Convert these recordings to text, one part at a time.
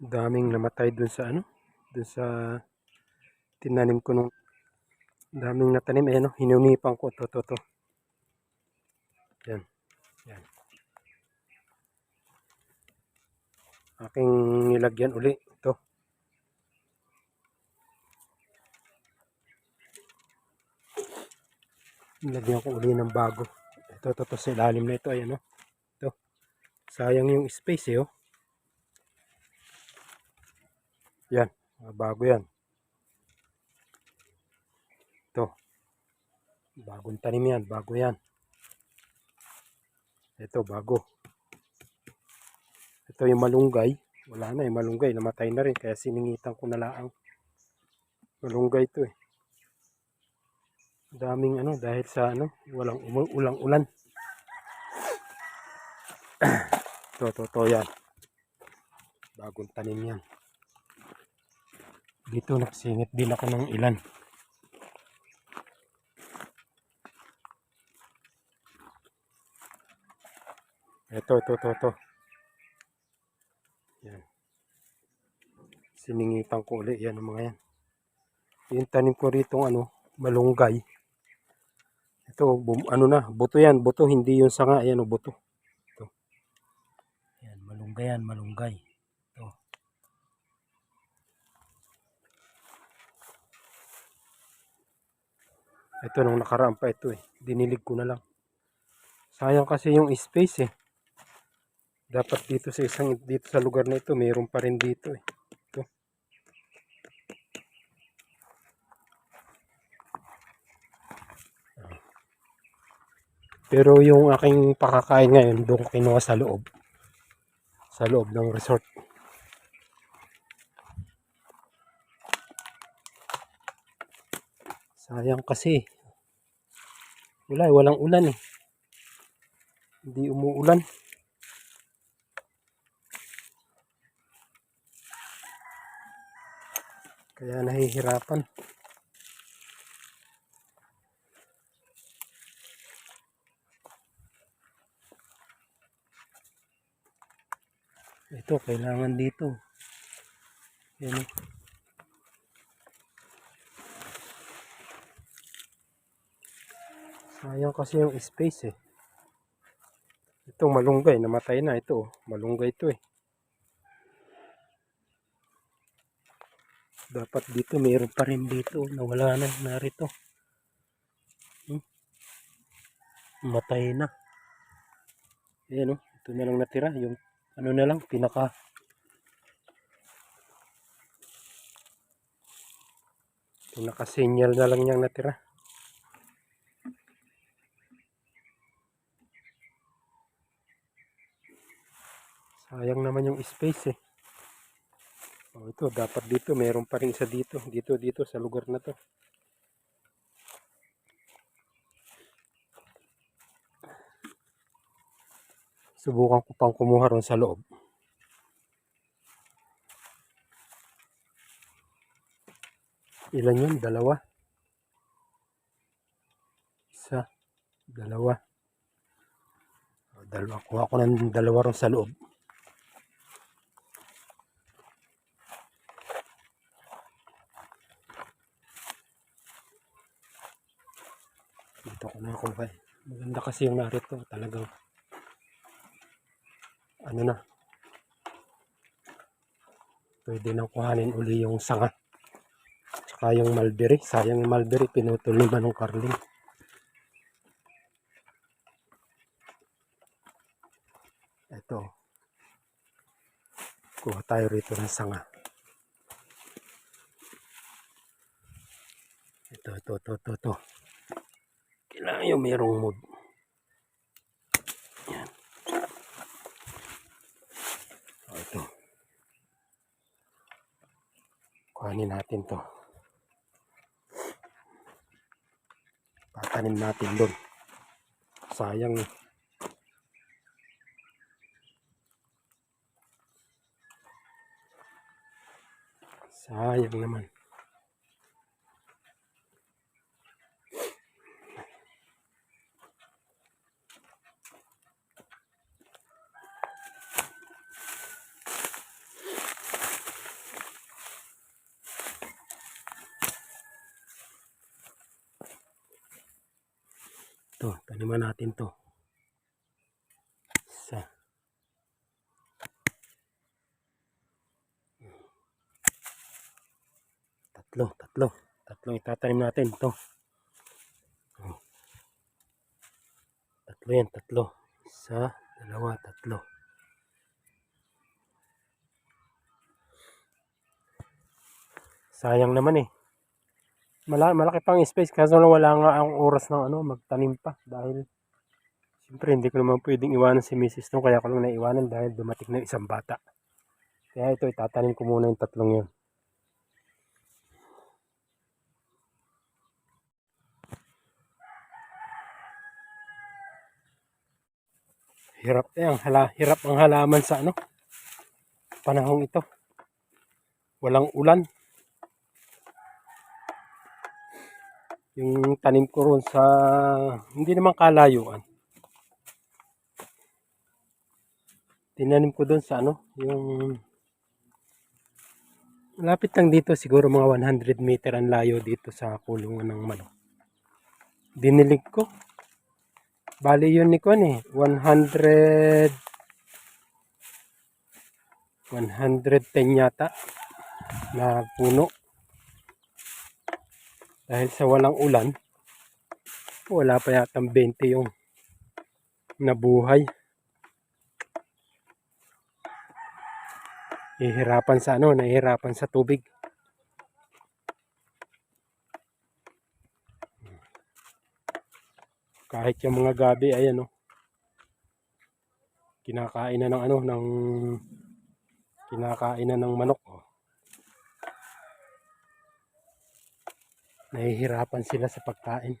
daming namatay dun sa ano dun sa tinanim ko nung daming natanim. Eh no? Hinunipan ko. To to to yan yan aking nilagyan uli. Ito. Nilagyan ko uli ng bago. Ito to, to sa ilalim na ito. Ayan no? Ito. Sayang yung space eh oh yan mga bago yan. Ito. Bagong tanim yan bago yan. Ito bago. Ito yung malunggay. Wala na yung malunggay. Namatay na rin kaya siningitan ko na laang. Malunggay ito eh. Daming ano dahil sa ano walang umu- ulang ulan. To to to yan. Bagong tanim yan dito nagsingit din ako ng ilan. Ito ito ito ito yan. Siningitan ko ulit. Yan ang mga yan. Yung tanim ko rito ano malunggay. Ito bum, ano na buto yan. Buto hindi yung sanga. Yan o buto. Ito. Yan malunggay yan malunggay ito ito nung nakaraan pa ito eh dinilig ko na lang sayang kasi yung space eh dapat dito sa isang dito sa lugar na ito mayroon pa rin dito eh ito Pero yung aking pakakain ngayon, doon ko kinuha sa loob. Sa loob ng resort. Sayang kasi. Wala, walang ulan eh. Hindi umuulan. Kaya nahihirapan. Ito, kailangan dito. Yan eh. Sayang kasi yung space eh. Ito malunggay, namatay na ito. oh. Malunggay ito eh. Dapat dito, mayroon pa rin dito. Nawala na, narito. Hmm? Matay na. Ayan oh, ito na lang natira. Yung ano na lang, pinaka pinaka signal na lang niyang natira. Sayang naman yung space eh. Oh, ito, dapat dito, mayroon pa rin isa dito. Dito, dito, sa lugar na to. Subukan ko pang kumuha ron sa loob. Ilan yun? Dalawa? Isa. Dalawa. O, Dalawa. Kuha ko ng dalawa ron sa loob. Dito ko nakuha eh. Maganda kasi yung narito. Talagang ano na. Pwede nang kuhanin uli yung sanga. Tsaka yung mulberry. Sayang yung mulberry. Pinutol ni Manong Carling. Ito. Kuha tayo rito ng sanga. Ito, ito, ito, ito, ito. Kailangan yung mayroong mood. Yan. O, ito. Kuhanin natin to. Patanim natin doon. Sayang eh. Sayang naman. Ito, taniman natin to. Isa. Tatlo, tatlo. Tatlo itatanim natin ito. Oh. Tatlo yan, tatlo. Isa, dalawa, tatlo. Sayang naman eh. Malaki, malaki pang space kaso lang wala nga ang oras ng ano, magtanim pa dahil siyempre hindi ko naman pwedeng iwanan si Mrs. no kaya ko lang naiwanan dahil dumating na isang bata. Kaya ito itatanim ko muna yung tatlong yun. Hirap eh, ang hala, hirap ang halaman sa ano, panahong ito. Walang ulan. Yung tanim ko ron sa, hindi naman kalayuan. Tinanim ko doon sa ano, yung Malapit lang dito, siguro mga 100 meter ang layo dito sa kulungan ng manok. Dinilig ko. Bali yun ni Kwan eh. 100 110 yata na puno. Dahil sa walang ulan, wala pa yata 20 yung nabuhay. Nahihirapan sa ano, nahihirapan sa tubig. Kahit yung mga gabi, ayan oh. Kinakain na ng ano, ng kinakain na ng manok. Oh. Nahihirapan sila sa pagkain.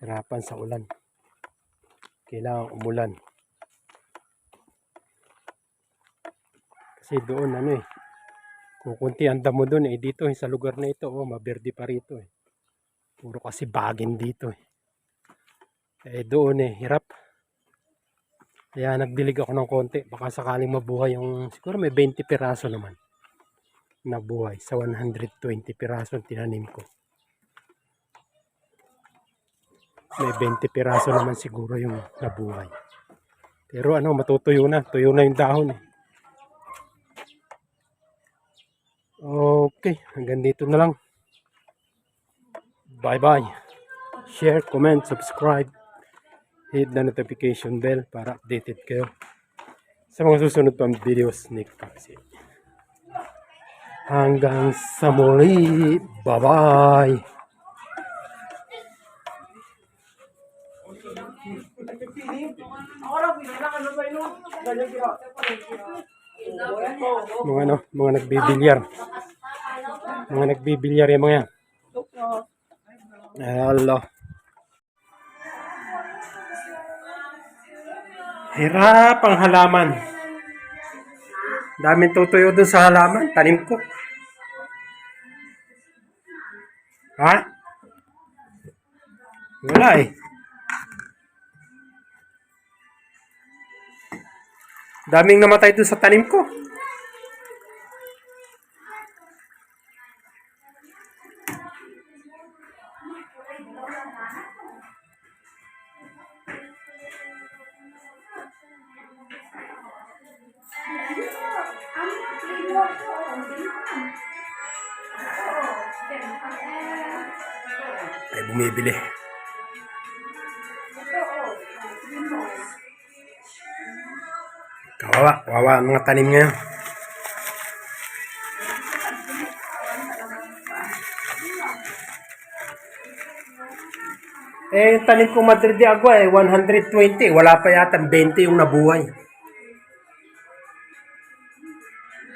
Hirapan sa ulan kailangan umulan. Kasi doon ano eh, kukunti ang damo doon eh. Dito eh, sa lugar na ito, oh, maberde pa rito eh. Puro kasi bagin dito eh. Eh doon eh, hirap. Kaya nagdilig ako ng konti. Baka sakaling mabuhay yung, siguro may 20 piraso naman. Nabuhay sa 120 piraso tinanim ko. may 20 piraso naman siguro yung nabuhay. Pero ano, matutuyo na. Tuyo na yung dahon eh. Okay, hanggang dito na lang. Bye-bye. Share, comment, subscribe. Hit the notification bell para updated kayo sa mga susunod pang videos ni Kapsi. Hanggang sa muli. Bye-bye. Mga ano, mga nagbibilyar. Mga nagbibilyar yung mga yan. Hello. Hirap ang halaman. Daming tutuyo dun sa halaman. Tanim ko. Ha? Wala eh. Daming namatay dun sa tanim ko. Ay, bumibili. Kawawa, kawawa ang mga tanim ngayon. Eh, tanim ko Madrid de Agua eh, 120. Wala pa yata 20 yung nabuhay.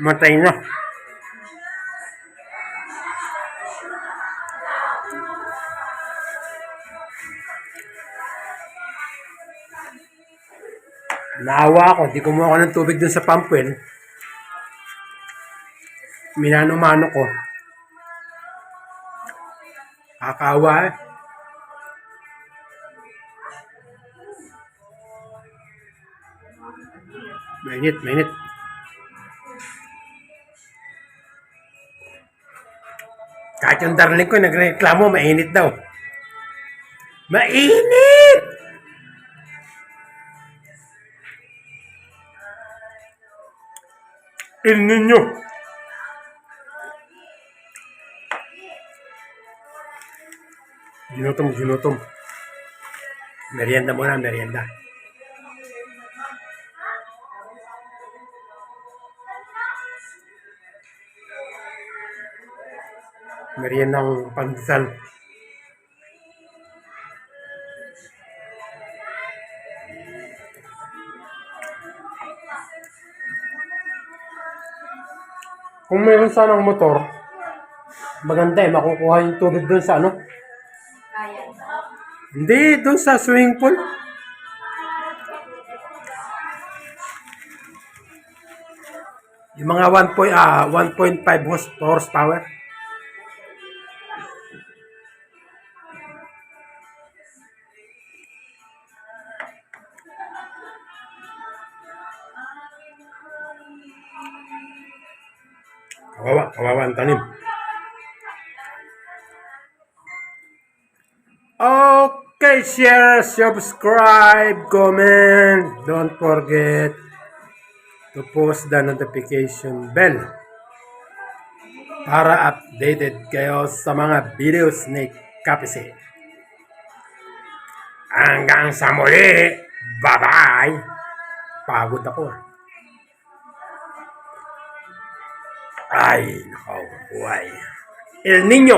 Matay na. Naawa ako, di kumuha ako ng tubig dun sa pump well. Minano-mano ko. Kakawa eh. Mainit, mainit. Kahit yung darling ko nagreklamo, mainit daw. Mainit! El Niño. Ginutom, ginutom. Merienda muna, merienda. Meriendang pandesal. Kung mayroon sanang motor, maganda eh, makukuha yung tubig doon sa ano? Hindi, doon sa swimming pool. Yung mga 1 point, ah, 1.5 horse, horsepower. Kawawa, kawawa ang tanim. Okay, share, subscribe, comment. Don't forget to post the notification bell para updated kayo sa mga videos ni Kapise. Hanggang sa muli. Bye-bye. Pagod ako. Ay, nakaw, buhay. El Niño.